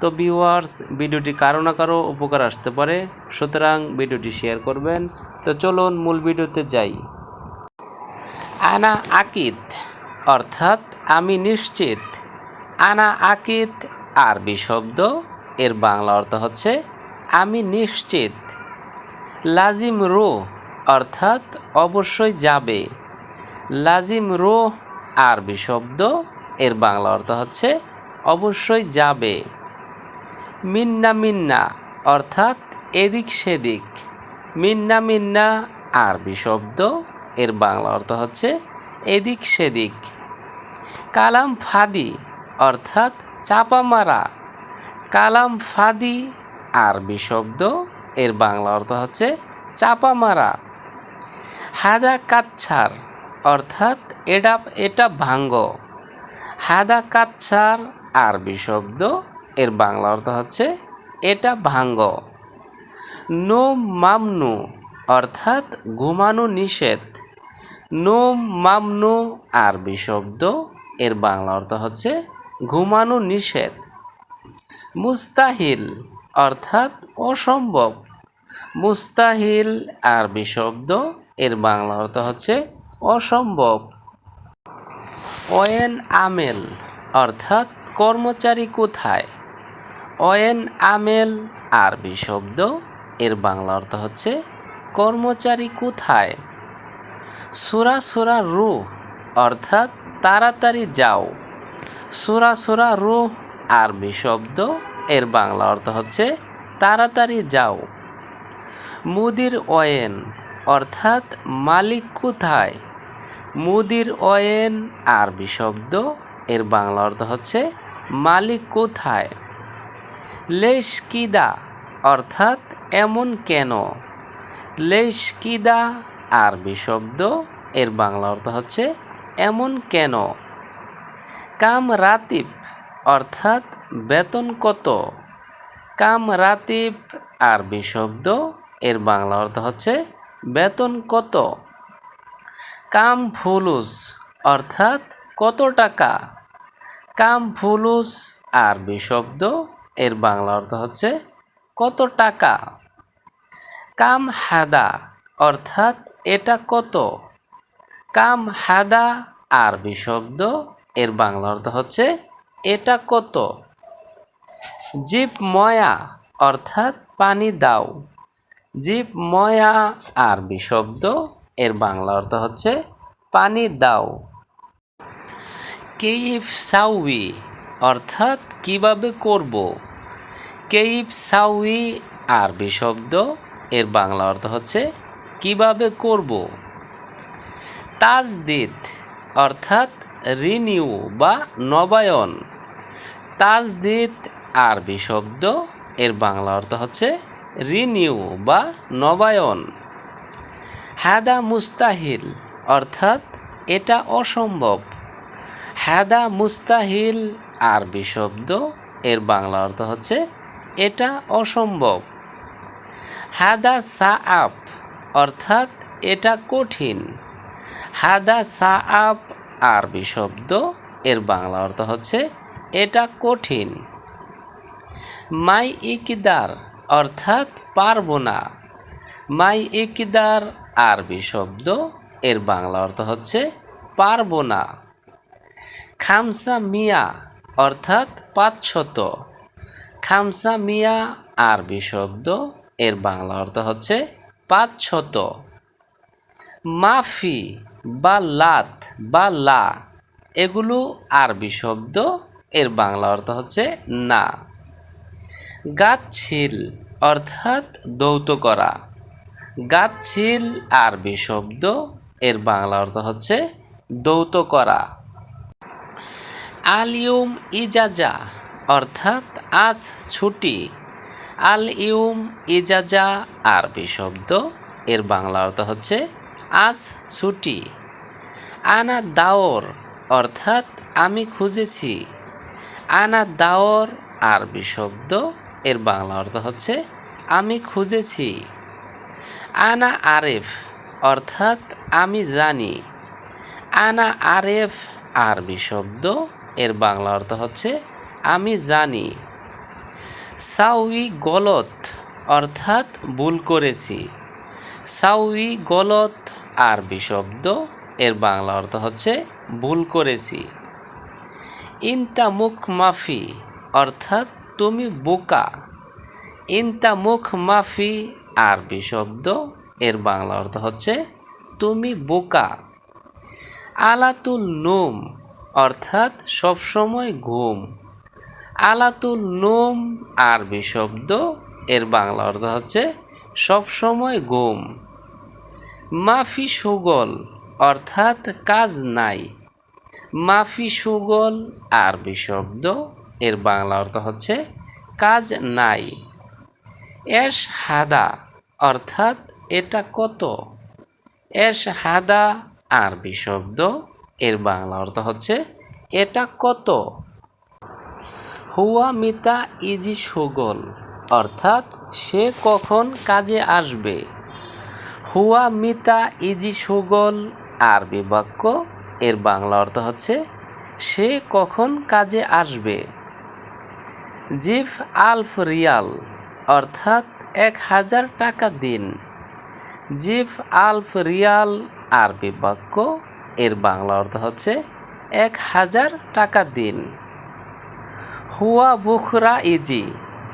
তো ভিউয়ার্স ভিডিওটি কারও না কারও উপকার আসতে পারে, সুতরাং ভিডিওটি শেয়ার করবেন। তো চলুন মূল ভিডিওতে যাই। আনা আকিদ অর্থাৎ আমি নিশ্চিত। আনা আকিদ আরবি শব্দ, এর বাংলা অর্থ হচ্ছে, আমি নিশ্চিত। লাজিম রো অর্থাৎ অবশ্যই যাবে। লাজিম রো আরবি শব্দ, এর বাংলা অর্থ হচ্ছে, অবশ্যই যাবে। মিন্না মিন্না, অর্থাৎ এদিক সেদিক। মিন্না মিন্না, আরবি শব্দ, এর বাংলা অর্থ হচ্ছে এদিক সেদিক। কালাম ফাদি, অর্থাৎ চাপা মারা। কালাম ফাদি, আরবি শব্দ, এর বাংলা অর্থ হচ্ছে চাপা মারা। হাদা কাচ্ছার, অর্থাৎ এটা এটা ভাঙ্গ। হাদা কাচ্ছার, আরবি শব্দ এর বাংলা অর্থ হচ্ছে এটা ভাঙ্গ। নো মামনু অর্থাৎ ঘুমানো নিষেধ। নো মামনু আরবি শব্দ, এর বাংলা অর্থ হচ্ছে ঘুমানো নিষেধ। মুস্তাহিল অর্থাৎ অসম্ভব। মুস্তাহিল আরবি শব্দ, এর বাংলা অর্থ হচ্ছে অসম্ভব। ওয়েন আমেল অর্থাৎ কর্মচারী কোথায়? ওয়েন আমেল, আরবি শব্দ। এর বাংলা অর্থ হচ্ছে, কর্মচারী কোথায়? সুরা সুরা রু অর্থাৎ তাড়াতাড়ি যাও। সুরা সুরা রু আরবি শব্দ। এর বাংলা অর্থ হচ্ছে, তাড়াতাড়ি যাও। মুদির ওয়েন অর্থাৎ মালিক কোথায়? মুদির ওয়েন আরবি শব্দ। এর বাংলা অর্থ হচ্ছে, মালিক কোথায়? লেশ কিদা অর্থাৎ এমন কেন? লেশ কিদা আরবি শব্দ, এর বাংলা অর্থ হচ্ছে এমন কেন? কাম রাতিব অর্থাৎ বেতন কত? কাম রাতিব আরবি শব্দ, এর বাংলা অর্থ হচ্ছে বেতন কত? কাম ফুলুস অর্থাৎ কত টাকা? কাম ফুলুস আরবি শব্দ এর বাংলা অর্থ হচ্ছে কত টাকা? কাম হাদা অর্থাৎ এটা কত? কাম হাদা আরবি শব্দ, এর বাংলা অর্থ হচ্ছে এটা কত? জিপ ময়া অর্থাৎ পানি দাও। জিপ ময়া আরবি শব্দ, এর বাংলা অর্থ হচ্ছে পানি দাও। কেইফ সাউই অর্থাৎ কীভাবে করব? কেইফ সাউই আরবি শব্দ, এর বাংলা অর্থ হচ্ছে কীভাবে করব? তাজদিদ অর্থাৎ রিনিউ বা নবায়ন। তাজদিদ আরবি শব্দ, এর বাংলা অর্থ হচ্ছে রিনিউ বা নবায়ন। হাদা মুস্তাহিল অর্থাৎ এটা অসম্ভব। হাদা মুস্তাহিল আরবি শব্দ, এর বাংলা অর্থ হচ্ছে, এটা অসম্ভব। হাদা সা আপ অর্থাৎ, এটা কঠিন। হাদা সা আপ আরবি শব্দ, এর বাংলা অর্থ হচ্ছে, এটা কঠিন। মাই ইকিদার অর্থাৎ, পারব না। মাই ইকিদার আরবি শব্দ, এর বাংলা অর্থ হচ্ছে, পারব না। খামসা মিয়া অর্থাৎ পাঁচশত খামসা মিয়া আরবি শব্দ, এর বাংলা অর্থ হচ্ছে পাঁচশত মাফি বা লাত বা লা, এগুলো আরবি শব্দ, এর বাংলা অর্থ হচ্ছে না। গাছিল অর্থাৎ দৌত করা। গাছিল আরবি শব্দ, এর বাংলা অর্থ হচ্ছে দৌত করা। আলিউম ইজাজা, অর্থাৎ আজ ছুটি। আল ইউম ইজাজা, আরবি শব্দ, এর বাংলা অর্থ হচ্ছে আজ ছুটি। আনা দাওর, অর্থাৎ আমি খুঁজেছি। আনা দাওর, আরবি শব্দ, এর বাংলা অর্থ হচ্ছে আমি খুঁজেছি। আনা আরেফ, অর্থাৎ আমি জানি। আনা আরেফ, আরবি শব্দ এর বাংলা অর্থ হচ্ছে, আমি জানি। সাউই গলত অর্থাৎ ভুল করেছি। সাউই গলত আরবি শব্দ, এর বাংলা অর্থ হচ্ছে, ভুল করেছি। ইনতা মুখ মাফি অর্থাৎ, তুমি বোকা। ইনতা মুখ মাফি আরবি শব্দ, এর বাংলা অর্থ হচ্ছে, তুমি বোকা। আলাতুল নোম অর্থাৎ সবসময় ঘুম। আলাতুল নোম, আরবি শব্দ, এর বাংলা অর্থ হচ্ছে সবসময় ঘুম। মাফি সুগল, অর্থাৎ কাজ নাই। মাফি সুগল, আরবি শব্দ, এর বাংলা অর্থ হচ্ছে কাজ নাই। এস হাদা, অর্থাৎ এটা কত? এস হাদা, আরবি শব্দ এর বাংলা অর্থ হচ্ছে, এটা কত? হুয়া মিতা ইজি সুগল। অর্থাৎ, সে কখন কাজে আসবে? হুয়া মিতা ইজি সুগল। আরবি বাক্য, এর বাংলা অর্থ হচ্ছে, সে কখন কাজে আসবে? জিফ আলফ রিয়াল। অর্থাৎ, এক হাজার টাকা দিন। জিফ আলফ রিয়াল। আরবি বাক্য এর বাংলা অর্থ হচ্ছে এক হাজার টাকা দিন। হুয়া বুখরা ইজি,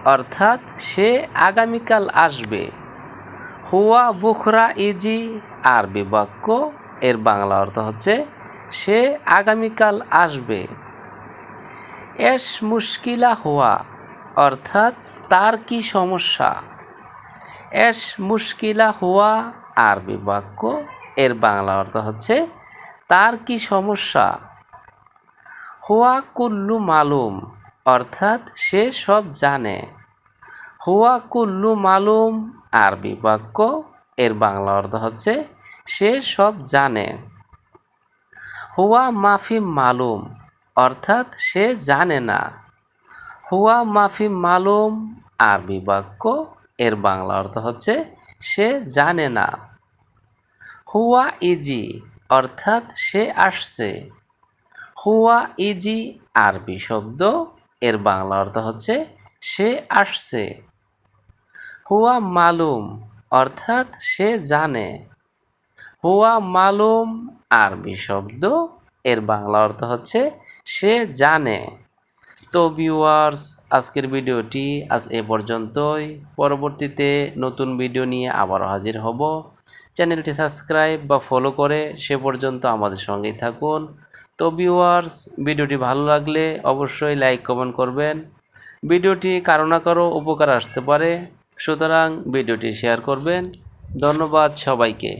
অর্থাৎ সে আগামীকাল আসবে। হুয়া বুখরা ইজি, আরবি বাক্য, এর বাংলা অর্থ হচ্ছে সে আগামীকাল আসবে। এস মুশকিলা হুয়া, অর্থাৎ তার কি সমস্যা? এস মুশকিলা হুয়া, আরবি বাক্য, এর বাংলা অর্থ হচ্ছে তার কি সমস্যা? হুয়া কুল্লু মালুম, অর্থাৎ সে সব জানে। হুয়া কুল্লু মালুম, আরবি বাক্য, এর বাংলা অর্থ হচ্ছে সে সব জানে। হুয়া মাফি মালুম, অর্থাৎ সে জানে না। হুয়া মাফি মালুম, আরবি বাক্য, এর বাংলা অর্থ হচ্ছে সে জানে না। হুয়া ইজি অর্থাৎ সে আসছে। হুয়া ইজি আরবি শব্দ, এর বাংলা অর্থ হচ্ছে সে আসছে। হুয়া মালুম অর্থাৎ সে জানে। হুয়া মালুম আরবি শব্দ, এর বাংলা অর্থ হচ্ছে সে জানে। তো ভিউয়ার্স, আজকের ভিডিওটি আজ এ পর্যন্তই। পরবর্তীতে নতুন ভিডিও নিয়ে আবারও হাজির হব। চ্যানেলটি সাবস্ক্রাইব বা ফলো করে সে পর্যন্ত আমাদের সঙ্গেই থাকুন। তো ভিউয়ার্স ভিডিওটি ভালো লাগলে অবশ্যই লাইক কমেন্ট করবেন। ভিডিওটি কারও না কারও উপকার আসতে পারে। সুতরাং ভিডিওটি শেয়ার করবেন। ধন্যবাদ সবাইকে।